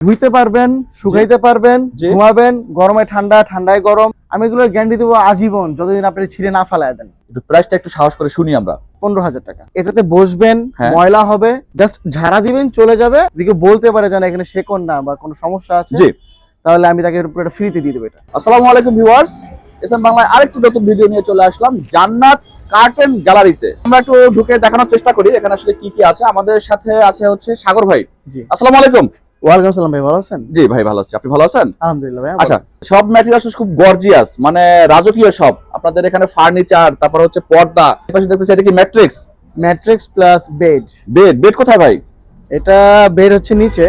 ধুইতে পারবেন শুকাইতে পারবেন। ঘুমাবেন গরমে ঠান্ডা ঠান্ডায় গরম। আমি এগুলো গ্যারান্টি দেবো আজীবন যতদিন আপনি ছিঁড়ে না ফালায় দেন। প্রাইসটা একটু সাহস করে শুনি আমরা। পনেরো হাজার টাকা। এটাতে বসবেন হ্যাঁ। ময়লা হবে জাস্ট ঝাড়া দিবেন চলে যাবে। দিকে বলতে পারে যেন এখানে শেকন না বা কোনো সমস্যা আছে। তাহলে আমি তাকে পুরোটা ফ্রিতে দিয়ে দেবো এটা। আসসালামু আলাইকুম ভিউয়ার্স এসএম বাংলায় আরেকটি নতুন ভিডিও নিয়ে চলে আসলাম জান্নাত কার্টেন গ্যালারিতে আমরা একটু ঢুকে দেখানোর চেষ্টা করি এখানে আসলে কি কি আছে। আমাদের সাথে আছে হচ্ছে সাগর ভাই। জি। আসসালামু আলাইকুম। ওয়ালাইকুম আসসালাম ভাই ভালো আছেন? জি ভাই ভালো আছি। আপনি ভালো আছেন? আলহামদুলিল্লাহ ভাই আচ্ছা সব ম্যাটেরিয়ালস খুব গর্জিয়াস মানে রাজকীয় সব। আপনাদের এখানে ফার্নিচার তারপর হচ্ছে পর্দা। দেখতেছি এটা কি matrix matrix plus bed bed bed কোথায় ভাই? এটা বেড হচ্ছে নিচে।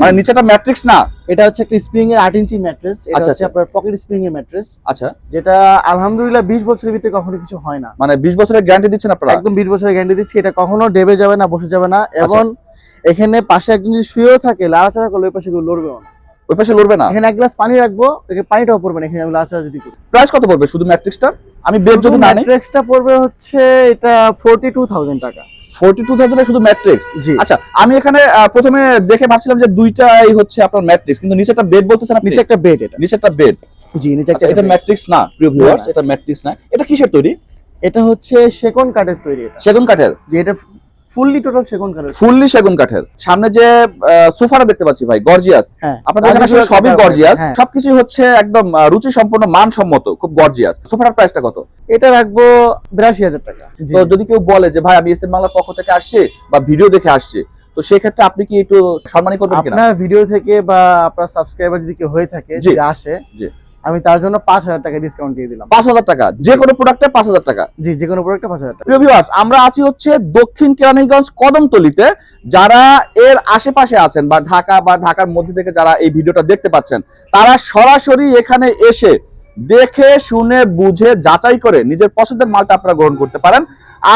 মানে নিচেটা ম্যাট্রিক্স না? এটা হচ্ছে একটা স্প্রিং এর আট ইঞ্চি ম্যাট্রেস এটা আচ্ছা, হচ্ছে আচ্ছা। আপনার পকেট স্প্রিং এর ম্যাট্রেস আচ্ছা। যেটা আলহামদুলিল্লাহ বিশ বছরের ভিতরে কখনো কিছু হয় না। মানে 20 বছরের গ্যারান্টি দিচ্ছেন আপনারা? একদম বিশ বছরের গ্যারান্টি দিচ্ছি এটা কখনো ডেবে যাবে না বসে যাবে না। আচ্ছা। এবং এখানে পাশে একজন যদি শুয়েও থাকে লাড়াচাড়া করলে ওই পাশে কেউ লড়বেও না। ওই পাশে লড়বে না? এখানে এক গ্লাস পানি রাখব এখানে পানিটাও পড়বে না এখানে আমি লাড়াচাড়া যদি করি। প্রাইস কত পড়বে শুধু ম্যাট্রিক্সটার? আমি বেড যদি না নেই? ম্যাট্রেক্সটা পড়বে হচ্ছে এটা ফোর্টি টু থাউজেন্ড টাকা 42000 এ শুধু ম্যাট্রিক্স? জি। আচ্ছা আমি এখানে প্রথমে দেখে ভাবছিলাম যে দুইটাই হচ্ছে আপনার ম্যাট্রিক্স কিন্তু নিচে একটা বেড বলতেছেন আপনি? নিচে একটা বেড এটা। নিচে একটা বেড জি নিচে একটা এটা ম্যাট্রিক্স না প্রিয় ভিউয়ার্স এটা ম্যাট্রিক্স না। এটা কিসের তৈরি? এটা হচ্ছে সেগুন কাঠের তৈরি সেগুন কাঠের? যে এটা ফুললি টোটাল সেগুন কাঠের। ফুললি সেগুন কাঠের। সামনে যে সোফাটা দেখতে পাচ্ছি ভাই গর্জিয়াস আপনাদের এখানে আসলে সবই গর্জিয়াস। সবকিছু হচ্ছে একদম রুচি সম্পন্ন মানসম্মত খুব গর্জিয়াস সোফাটার প্রাইসটা কত? এটা রাখব বিরাশি হাজার টাকা তো যদি কেউ বলে যে ভাই আমি এসএম বাংলার পক্ষ থেকে আসছি বা ভিডিও দেখে আসছি তো সেই ক্ষেত্রে আপনি কি একটু সম্মানী করবেন কিনা? আপনার ভিডিও থেকে বা আপনার সাবস্ক্রাইবার যদি কেউ হয়ে থাকে। যদি আসে। আমি তার জন্য পাঁচ হাজার টাকা ডিসকাউন্ট দিয়ে দিলাম। পাঁচ হাজার টাকা। যে কোনো প্রোডাক্টে পাঁচ হাজার টাকা। জি যে কোনো প্রোডাক্টে পাঁচ হাজার টাকা। ভিউয়ার্স আমরা আছি হচ্ছে দক্ষিণ কেরানীগঞ্জ কদমতলিতে। যারা এর আশেপাশে আছেন বা ঢাকা বা ঢাকার মধ্যে থেকে যারা এই ভিডিওটা দেখতে পাচ্ছেন তারা সরাসরি এখানে এসে দেখে শুনে বুঝে যাচাই করে নিজের পছন্দের মালটা আপনারা গ্রহণ করতে পারেন।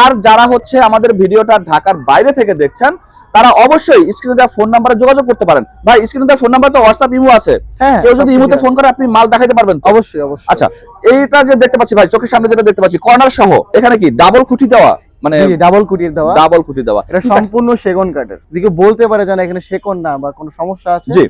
আর যারা হচ্ছে আমাদের ভিডিওটা ঢাকার বাইরে থেকে দেখছেন তারা অবশ্যই স্ক্রিনে দেওয়া ফোন নাম্বারে যোগাযোগ করতে পারেন। ভাই স্ক্রিনে দেওয়া ফোন নাম্বার তো হোয়াটসঅ্যাপ ইমো আছে। হ্যাঁ কেউ যদি ইমোতে ফোন করে আপনি মাল দেখাইতে পারবেন অবশ্যই অবশ্যই আচ্ছা এইটা যে দেখতে পাচ্ছি ভাই চোখের সামনে যেটা দেখতে পাচ্ছি কর্নার সহ এখানে কি ডাবল খুঁটি দেওয়া? মানে ডাবল কুটির দেওয়া। ডাবল দেওয়া। এটা সম্পূর্ণ সেগুন কাঠের। দিকে বলতে পারে এখানে সেকন না বা কোনো সমস্যা আছে জি।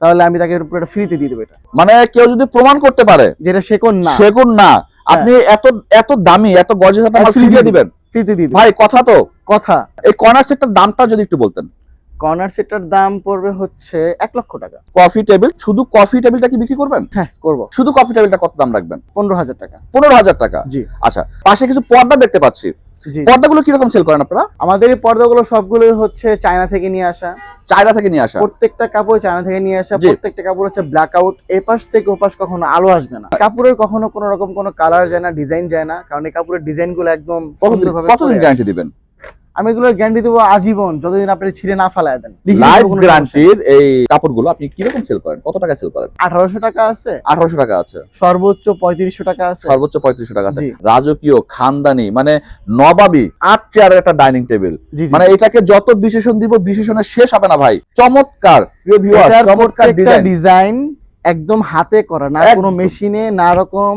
তাহলে আমি তাকে পুরোটা ফ্রিতে দিয়ে দেবো এটা। মানে কেউ যদি প্রমাণ করতে পারে যেটা সেকন না। সেগুন না আপনি এত এত দামি এত একটা ফ্রি দিয়ে দিবেন। ফ্রিতে দিয়ে ভাই কথা তো। কথা। এই কর্নার সেটটার দামটা যদি একটু বলতেন। কর্নার সেটটার দাম পড়বে হচ্ছে এক লক্ষ টাকা। কফি টেবিল শুধু কফি টেবিলটা কি বিক্রি করবেন? হ্যাঁ করব। শুধু কফি টেবিলটা কত দাম রাখবেন? পনেরো হাজার টাকা। পনেরো হাজার টাকা। জি। আচ্ছা পাশে কিছু পর্দা দেখতে পাচ্ছি। পর্দাগুলো কীরকম সেল করেন আপনারা? আমাদের এই পর্দাগুলো সবগুলো হচ্ছে চায়না থেকে নিয়ে আসা। চায়না থেকে নিয়ে আসা? প্রত্যেকটা কাপড় চায়না থেকে নিয়ে আসা। প্রত্যেকটা কাপড় হচ্ছে ব্ল্যাক আউট এপাশ থেকে ওপাশ কখনো আলো আসবে না। কাপড়ের কখনো কোনো রকম কোনো কালার যায় না ডিজাইন যায় না। কারণ এই কাপড়ের ডিজাইনগুলো একদম কতদিন। গ্যারান্টি দিবেন? আমি এগুলো গ্যারান্টি দেবো আজীবন যতদিন আপনি ছিঁড়ে না ফালায় দেন। লাইফ গ্যারান্টির এই কাপড়গুলো আপনি কীরকম সেল করেন? কত টাকা সেল করেন? আঠারোশো টাকা আছে। আঠারোশো টাকা আছে। সর্বোচ্চ পঁয়ত্রিশশো টাকা আছে। সর্বোচ্চ পঁয়ত্রিশশো টাকা আছে। রাজকীয় খানদানি মানে নবাবী আট চেয়ারের একটা ডাইনিং টেবিল। মানে এটাকে যত বিশেষণ দিব বিশেষণে শেষ হবে না ভাই। চমৎকার। প্রিয় ভিউয়ার চমৎকার ডিজাইন একদম হাতে করা না কোনো মেশিনে না রকম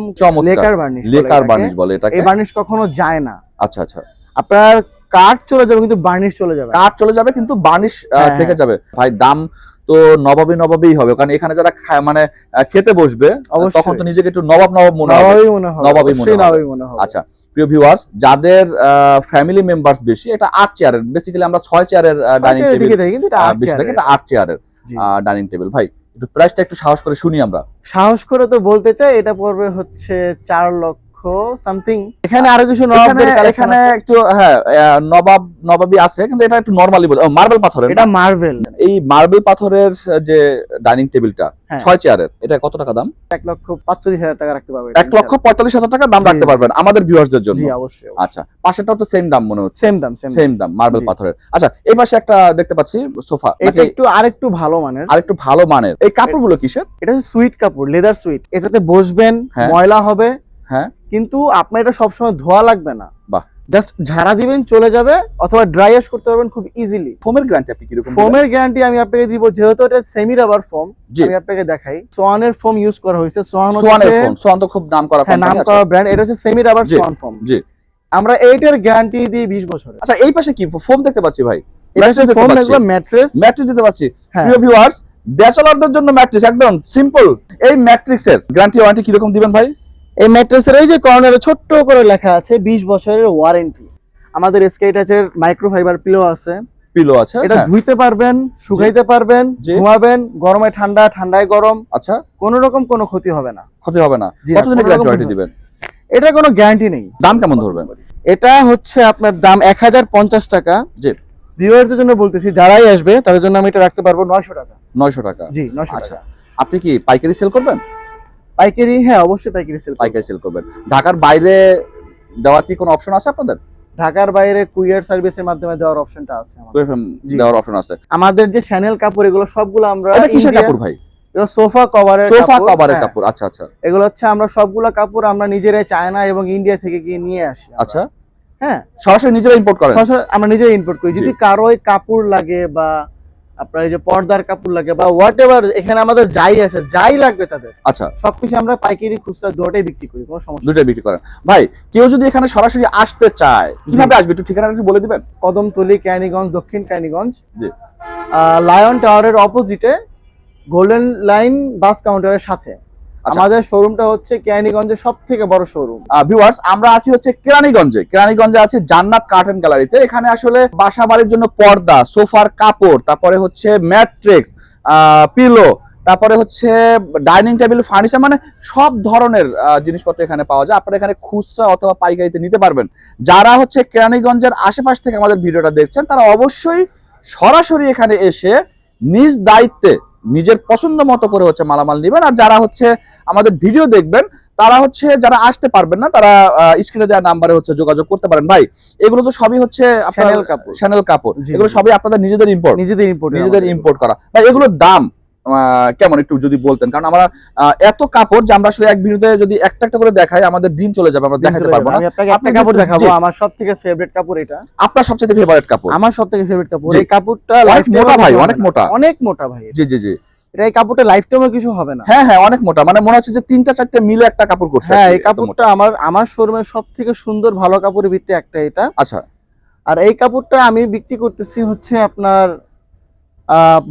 লেকার বার্নিশ লেকার বার্নিশ বলে এটাকে। এই বার্নিশ কখনো যায় না। আচ্ছা আচ্ছা। আপনার কাঠ চলে যাবে কিন্তু বার্নিশ চলে যাবে। কাঠ চলে যাবে কিন্তু বার্নিশ হ্যাঁ, থেকে যাবে। ভাই দাম তো নবাবী নবাবী হবে কারণ এখানে যারা মানে খেতে বসবে তখন তো নিজেকে একটু নবাব নবাব মনে হবে। নবাবই মনে হবে। নবাবই। নবাবই আচ্ছা প্রিয় ভিউয়ার্স যাদের ফ্যামিলি মেম্বার্স বেশি এটা আট চেয়ারের বেসিক্যালি আমরা ছয় চেয়ারের ডাইনিং টেবিল কিন্তু বেশি থাকে চেয়ারের। এটা আট চেয়ারের ডাইনিং টেবিল ভাই একটু প্রাইসটা একটু সাহস করে শুনি আমরা। সাহস করে তো বলতে চাই এটা পড়বে হচ্ছে চার লক্ষ সামথিং এখানে আরও কিছু নবাবদের এখানে। একটু হ্যাঁ নবাব নবাবী আছে কিন্তু এটা একটু নরমালি বলে মার্বেল পাথরের এটা মার্বেল এই মার্বেল পাথরের যে ডাইনিং টেবিলটা হ্যাঁ। ছয় চেয়ারের এটা কত টাকা দাম? এক লক্ষ পাঁচচল্লিশ হাজার টাকা রাখতে পারবে। এক লক্ষ পঁয়তাল্লিশ হাজার টাকা দাম রাখতে পারবেন আমাদের ভিউয়ার্সদের জন্য। অবশ্যই আচ্ছা পাশেরটাও তো সেম দাম মনে হচ্ছে। সেম দাম সেম দাম মার্বেল পাথরের। আচ্ছা এই পাশে একটা দেখতে পাচ্ছি সোফা। এটা একটু আরেকটু ভালো মানের। আর একটু ভালো মানের। এই কাপড়গুলো কিসের? এটা হচ্ছে সুইট কাপড় লেদার সুইট এটাতে বসবেন হ্যাঁ। ময়লা হবে। হ্যাঁ। কিন্তু আপনার এটা সবসময় ধোয়া লাগবে না। বাহ। জাস্ট ঝাড়া দিবেন চলে যাবে অথবা ড্রাই ওয়াশ করতে পারবেন খুব ইজিলি ফোমের গ্যারান্টি আপনি কীরকম দিবেন? ফোমের গ্যারান্টি আমি আপনাকে দিব যেহেতু এটা সেমি রাবার ফোম আমি আপনাকে দেখাই। সোয়ানের ফোম ইউজ করা হয়েছে। সোয়ান সোয়ানের ফোন সোয়ান তো খুব নাম করা হ্যাঁ নাম করা ব্র্যান্ড এটা হচ্ছে সেমি রাবার সোয়ান ফোম জি। আমরা এইটার গ্যারান্টি দিই 20 বছরের আচ্ছা এই পাশে কি? ফোম দেখতে পাচ্ছি ভাই। এটা ফোম এগুলো ম্যাট্রেস ম্যাট্রেস দিতে পাচ্ছি। প্রিয় ভিউয়ার্স ব্যাচেলরদের জন্য ম্যাট্রিক্স একদম সিম্পল এই ম্যাট্রিক্সের গ্যারান্টি ওয়ারেন্টি কি রকম দিবেন ভাই? এই ম্যাট্রেসের এই যে কর্নারে ছোট্ট করে লেখা আছে বিশ বছরের ওয়ারেন্টি আমাদের স্কাই টাচের মাইক্রোফাইবার পিলো আছে। পিলো আছে এটা হ্যাঁ। ধুইতে পারবেন শুকাইতে পারবেন। ঘুমাবেন গরমে ঠান্ডা ঠান্ডায় গরম আচ্ছা। কোনো রকম কোনো ক্ষতি হবে না। ক্ষতি হবে না। কতদিনের গ্যারান্টি দিবেন? এটা কোনো গ্যারান্টি নেই। দাম কেমন ধরবেন? এটা হচ্ছে আপনার দাম এক হাজার পঞ্চাশ টাকা। জি। ভিউয়ার্সের জন্য বলতেছি যারাই আসবে তাদের জন্য আমি এটা রাখতে পারব নয়শো টাকা। নয়শো টাকা। জি নয়শো আচ্ছা। টাকা। আপনি কি পাইকারি সেল করবেন? পাইকারি হ্যাঁ অবশ্যই পাইকারি সেল পাইকারি সেল করবেন। ঢাকার বাইরে দেওয়ার কি কোনো অপশন আছে আপনাদের? ঢাকার বাইরে কুরিয়ার সার্ভিসের মাধ্যমে দেওয়ার অপশনটা আছে আমাদের। দেওয়ার অপশন আছে। আমাদের যে চ্যানেল কাপড় এগুলো সবগুলো আমরা এটা কিসের কাপড় ভাই? এগুলো সোফা কভারের সোফা কভারের হ্যাঁ। কাপড় আচ্ছা আচ্ছা। এগুলো হচ্ছে আমরা সবগুলো কাপড় আমরা নিজেরাই চায়না এবং ইন্ডিয়া থেকে গিয়ে নিয়ে আসি আচ্ছা। হ্যাঁ। সরাসরি নিজেরা ইম্পোর্ট করেন? সরাসরি আমরা নিজেরাই ইম্পোর্ট করি। যদি কারও কাপড় লাগে বা আপনার এই যে পর্দার কাপড় লাগে বা হোয়াট এভার এখানে আমাদের যাই আছে যাই লাগবে তাদের। আচ্ছা। সবকিছু আমরা পাইকারি খুচরা দুটাই বিক্রি করি কোনো সমস্যা দুটাই বিক্রি করেন। ভাই কেউ যদি এখানে সরাসরি আসতে চায় কীভাবে আসবে? একটু ঠিকানা একটু বলে দিবেন? কদমতলি ক্যানিগঞ্জ দক্ষিণ ক্যানিগঞ্জ জি। লায়ন টাওয়ারের অপোজিটে গোল্ডেন লাইন বাস কাউন্টারের সাথে। আমাদের শোরুমটা হচ্ছে কেরানীগঞ্জের সব থেকে বড় শোরুম ভিউয়ার্স আমরা আছি হচ্ছে কেরানীগঞ্জে। কেরানীগঞ্জে আছে জান্নাত কার্টন গ্যালারিতে এখানে আসলে বাসা বাড়ির জন্য পর্দা সোফার কাপড় তারপরে হচ্ছে ম্যাট্রিক্স পিলো তারপরে হচ্ছে ডাইনিং টেবিল ফার্নিচার মানে সব ধরনের জিনিসপত্র এখানে পাওয়া যায়। আপনারা এখানে খুচরা অথবা পাইকারিতে নিতে পারবেন। যারা হচ্ছে কেরানীগঞ্জের আশেপাশ থেকে আমাদের ভিডিওটা দেখছেন তারা অবশ্যই সরাসরি এখানে এসে নিজ দায়িত্বে নিজের পছন্দ মতো করে হচ্ছে মালামাল নেবেন। আর যারা হচ্ছে আমাদের ভিডিও দেখবেন তারা হচ্ছে যারা আসতে পারবেন না তারা স্ক্রিনে দেওয়া নাম্বারে হচ্ছে যোগাযোগ করতে পারেন। ভাই এগুলো তো সবই হচ্ছে আপনার কাপড়। চ্যানেল কাপড়। এগুলো সবই আপনাদের নিজেদের ইম্পোর্ট নিজেদের ইম্পোর্ট নিজেদের ইম্পোর্ট করা। ভাই এগুলোর দাম কেমন একটু যদি বলতেন? কারণ আমরা এত কাপড় যে আমরা আসলে এক ভিডিওতে যদি একটা একটা করে দেখাই আমাদের দিন চলে যাবে আমরা দেখাতে পারব না। আমি আপনাকে একটা কাপড় দেখাবো আমার সব থেকে ফেভারিট কাপড় এটা। আপনার সবচেয়ে ফেভারিট কাপড়? আমার সব থেকে ফেভারিট কাপড় এই কাপড়টা লাইফ মোটা ভাই অনেক মোটা। অনেক মোটা ভাই জি জি জি। এটা এই কাপড়টা লাইফ টাইমে কিছু হবে না। হ্যাঁ হ্যাঁ অনেক মোটা। মানে মনে হচ্ছে যে তিনটা চারটে মিলে একটা কাপড় করছে হ্যাঁ এই কাপড়টা আমার আমার শোরুমের সব থেকে সুন্দর ভালো কাপড়ের ভিত্তি একটা এটা। আচ্ছা। আর এই কাপড়টা আমি বিক্রি করতেছি হচ্ছে আপনার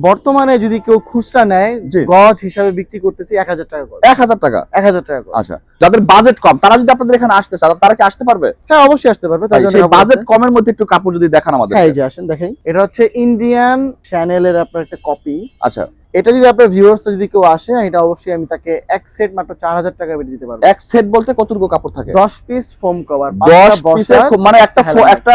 বর্তমানে যদি কেউ খুচরা নেয়। গজ হিসাবে বিক্রি করতেছি এক হাজার টাকা করে এক হাজার টাকা? এক হাজার টাকা আচ্ছা যাদের বাজেট কম তারা যদি আপনাদের এখানে আসতে চায় তারা কি আসতে পারবে? হ্যাঁ অবশ্যই আসতে পারবে বাজেট কমের মধ্যে একটু কাপড় যদি দেখান আমাদের। হ্যাঁ এই যে আসেন দেখেন। এটা হচ্ছে ইন্ডিয়ান চ্যানেলের আপনার একটা কপি আচ্ছা। এটা যদি আপনার ভিউয়ার্স যদি কেউ আসে এটা অবশ্যই আমি তাকে এক সেট মাত্র চার হাজার টাকা বেড়ে দিতে পারব। এক সেট বলতে কতটুকু কাপড় থাকে? দশ পিস ফোম কভার দশ পিসের মানে একটা একটা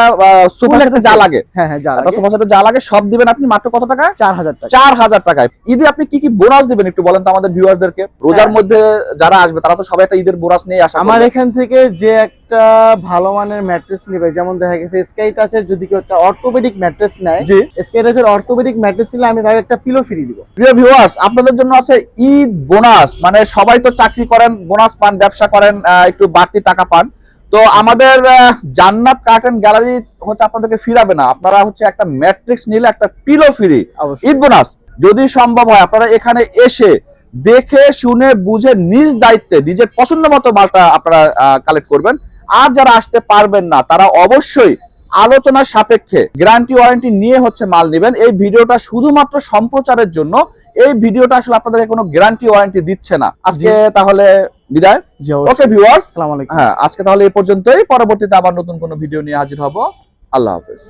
সুপার একটা যা লাগে। হ্যাঁ হ্যাঁ যা সেটে যা লাগে সব দিবেন আপনি মাত্র কত টাকা চার হাজার টাকা চার হাজার টাকায়। ঈদে আপনি কি কি বোনাস দিবেন একটু বলেন তো আমাদের ভিউয়ারদেরকে রোজার হ্যাঁ। মধ্যে যারা আসবে তারা তো সবাই একটা ঈদের বোনাস নিয়ে আসে আমার এখান থেকে যে একটা ভালো মানের ম্যাট্রেস নেবে। যেমন দেখা গেছে স্কাই টাচের যদি কেউ একটা অর্থোপেডিক ম্যাট্রেস নেয় জি। স্কাই টাচের অর্থোপেডিক ম্যাট্রেস নিলে আমি তাকে একটা পিলো ফ্রি দিব। প্রিয় ভিউয়ার্স আপনাদের জন্য আছে ঈদ বোনাস মানে সবাই তো চাকরি করেন বোনাস পান ব্যবসা করেন একটু বাড়তি টাকা পান। তো আমাদের জান্নাত কার্টন গ্যালারি হচ্ছে আপনাদেরকে ফিরাবে না। আপনারা হচ্ছে একটা ম্যাট্রিক্স নিলে একটা পিলো ফ্রি ঈদ বোনাস যদি সম্ভব হয় আপনারা এখানে এসে দেখে শুনে বুঝে নিজ দায়িত্বে নিজের পছন্দ মতো মালটা আপনারা কালেক্ট করবেন। আর যারা আসতে পারবেন না তারা অবশ্যই আলোচনার সাপেক্ষে গ্যারান্টি ওয়ারেন্টি নিয়ে হচ্ছে মাল নেবেন। এই ভিডিওটা শুধুমাত্র সম্প্রচারের জন্য এই ভিডিওটা আসলে আপনাদেরকে কোনো গ্যারান্টি ওয়ারেন্টি দিচ্ছে না। আজকে তাহলে বিদায়। ওকে ভিউয়ার্স আসসালামু আলাইকুম। হ্যাঁ আজকে তাহলে এই পর্যন্তই। পরবর্তীতে আবার নতুন কোনো ভিডিও নিয়ে হাজির হব। আল্লাহ হাফেজ।